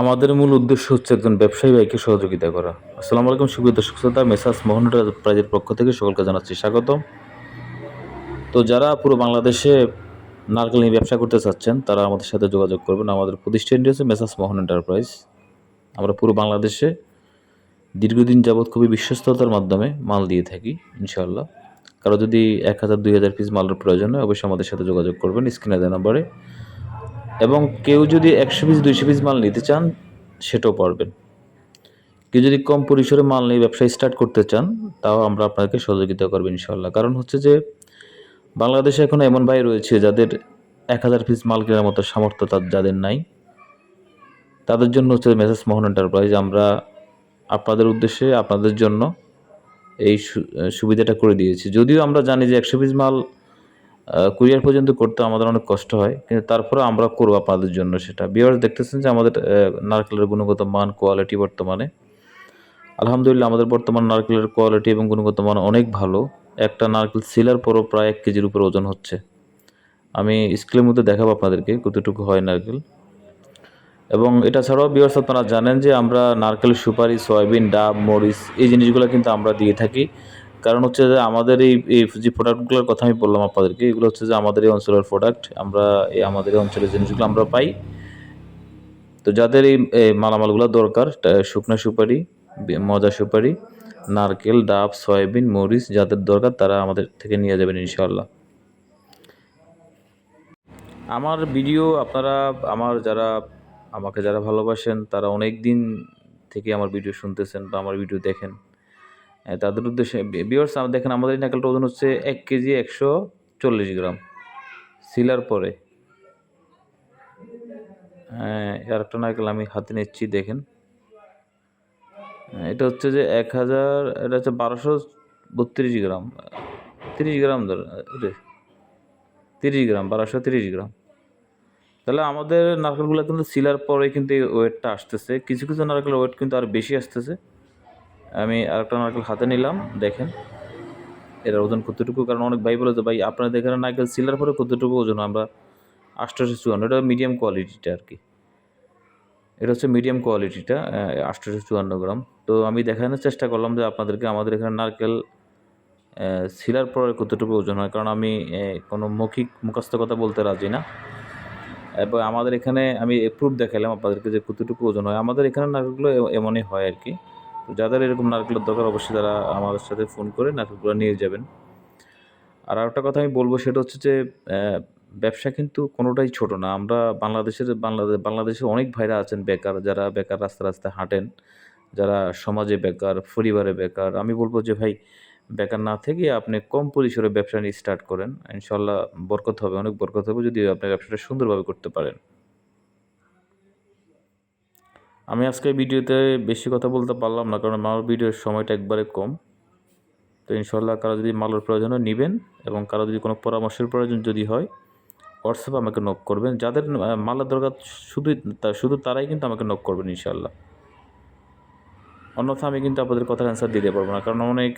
আমাদের মূল উদ্দেশ্য হচ্ছে একজন ব্যবসায়ী ভাইকে সহযোগিতা করা। আসসালামু আলাইকুম সুবিধ দর্শক শ্রোতা মেসার্স মোহন প্রাইজের পক্ষ থেকে সকলকে জানাচ্ছি স্বাগতম। তো যারা পুরো বাংলাদেশে নারকেল নিয়ে ব্যবসা করতে চাচ্ছেন, তারা আমাদের সাথে যোগাযোগ করবেন। আমাদের প্রতিষ্ঠানটি হচ্ছে মেসার্স মোহন এন্টারপ্রাইজ। আমরা পুরো বাংলাদেশে দীর্ঘদিন যাবৎ খুবই বিশ্বস্ততার মাধ্যমে মাল দিয়ে থাকি, ইনশাআল্লাহ। কারও যদি এক হাজার, দুই হাজার পিস মালের প্রয়োজন হয়, অবশ্যই আমাদের সাথে যোগাযোগ করবেন। স্ক্রিনে দেওয়া নাম্বারে এবং কেউ যদি একশো পিস দুইশো পিস মাল নিতে চান, সেটাও পারবেন। কেউ যদি কম পরিসরে মাল নিয়ে ব্যবসা স্টার্ট করতে চান, তাও আমরা আপনাকে সহযোগিতা করব ইনশাল্লাহ কারণ হচ্ছে যে, বাংলাদেশে এখন এমন ভাই রয়েছে যাদের এক হাজার পিস মাল কেনার মতো সামর্থ্য তার, যাদের নাই। তাদের জন্য হচ্ছে মেসেজ মোহন এন্টারপ্রাইজ আমরা আপনাদের উদ্দেশ্যে, আপনাদের জন্য এই সুবিধাটা করে দিয়েছি। যদিও আমরা জানি যে একশো পিস মাল কুরিয়ার পর্যন্ত করতে আমাদের অনেক কষ্ট হয়, কিন্তু তারপরে আমরা করব আপনাদের জন্য সেটা। বিয়ার্স দেখতেছেন যে আমাদের নারকেলের গুণগত মান কোয়ালিটি বর্তমানে। আলহামদুলিল্লাহ, আমাদের বর্তমান নারকেলের কোয়ালিটি এবং গুণগত মান অনেক ভালো। একটা নারকেল সিলার পরও প্রায় এক কেজির উপর ওজন হচ্ছে। আমি স্কেলের মধ্যে দেখাবো আপনাদেরকে কতটুকু হয় নারকেল। এবং এটা ছাড়াও বিয়ার্স আপনারা জানেন যে আমরা নারকেল সুপারি, সয়াবিন, ডাব, মরিচ, এই জিনিসগুলো কিন্তু আমরা দিয়ে থাকি। কারণ হচ্ছে যে আমাদের এই এই যে প্রোডাক্টগুলোর কথা আমি বললাম আপনাদেরকে, এগুলো হচ্ছে যে আমাদের এই অঞ্চলের প্রোডাক্ট আমরা এই আমাদের এই অঞ্চলের জিনিসগুলো আমরা পাই। তো যাদের এই মালামালগুলো দরকার শুকনো সুপারি মজা সুপারি, নারকেল, ডাব, সয়াবিন, মরিচ, যাদের দরকার তারা আমাদের থেকে নিয়ে যাবেন ইনশাআল্লাহ। আমার ভিডিও আপনারা, আমার যারা, আমাকে যারা ভালোবাসেন, তারা অনেক দিন থেকে আমার ভিডিও শুনতেছেন বা আমার ভিডিও দেখেন। তাদের উদ্দেশ্যে বিয়ার্স দেখেন, আমাদের এই নারকেলটা ওজন হচ্ছে এক কেজি একশো চল্লিশ গ্রাম। সিলার পরে। হ্যাঁ আর একটা নারকেল আমি হাতে নিচ্ছি, দেখেন। এটা হচ্ছে যে এক হাজার, এটা হচ্ছে বারোশো বত্রিশ গ্রাম। তিরিশ গ্রাম ধর তিরিশ গ্রাম, বারোশো তিরিশ গ্রাম। তাহলে আমাদের নারকেলগুলো কিন্তু সিলার পরে কিন্তু এই ওয়েটটা আসতেছে। কিছু কিছু নারকেলের ওয়েট কিন্তু আর বেশি আসতেছে। আমি আরেকটা নারকেল হাতে নিলাম, দেখেন। এটার ওজন কতটুকু? কারণ অনেক ভাই বলে যে, ভাই আপনাদের এখানে নারকেল সিলার পরে কতটুকু ওজন? আমরা আষ্টশো চুয়ান্ন, এটা মিডিয়াম কোয়ালিটিটা আর কি। এটা হচ্ছে মিডিয়াম কোয়ালিটিটা আষ্টশো চুয়ান্ন গ্রাম। তো আমি দেখানোর চেষ্টা করলাম যে, আপনাদেরকে আমাদের এখানে নারকেল সিলার পরে কতটুকু ওজন হয়? কারণ আমি কোনো মৌখিক মুখস্থ কথা বলতে রাজি না। এবং আমাদের এখানে আমি প্রুফ দেখালাম আপনাদেরকে যে কতটুকু ওজন হয়। আমাদের এখানে নারকেলগুলো এমনই হয় আর কি। তো যাদের এরকম নারকেলের দরকার, অবশ্যই তারা আমাদের সাথে ফোন করে নারকেলগুলো নিয়ে যাবেন। আর আরেকটা কথা আমি বলব, সেটা হচ্ছে যে ব্যবসা কিন্তু কোনোটাই ছোট না। আমরা বাংলাদেশের বাংলাদেশ বাংলাদেশে অনেক ভাইরা আছেন বেকার, যারা বেকার রাস্তা রাস্তায় হাঁটেন, যারা সমাজে বেকার, পরিবারে বেকার। আমি বলব যে, ভাই, বেকার না থেকে আপনি কম পরিসরে ব্যবসা নিয়ে স্টার্ট করেন। ইনশাল্লাহ বরকত হবে, অনেক বরকত হবে যদি আপনি ব্যবসাটা সুন্দরভাবে করতে পারেন। আমি আজকে ভিডিওতে বেশি কথা বলতে পারলাম না, কারণ আমার ভিডিওর সময়টা একবারে কম। তো ইনশাল্লাহ কারও যদি মালের প্রয়োজন হয় নেবেন, এবং কারও যদি কোনো পরামর্শের প্রয়োজন যদি হয় হোয়াটসঅ্যাপে আমাকে নক করবেন। যাদের মালের দরকার শুধু শুধু তারাই কিন্তু আমাকে নক করবেন ইনশাল্লাহ অন্যথা আমি কিন্তু আপনাদের কথার অ্যান্সার দিতে পারব না, কারণ অনেক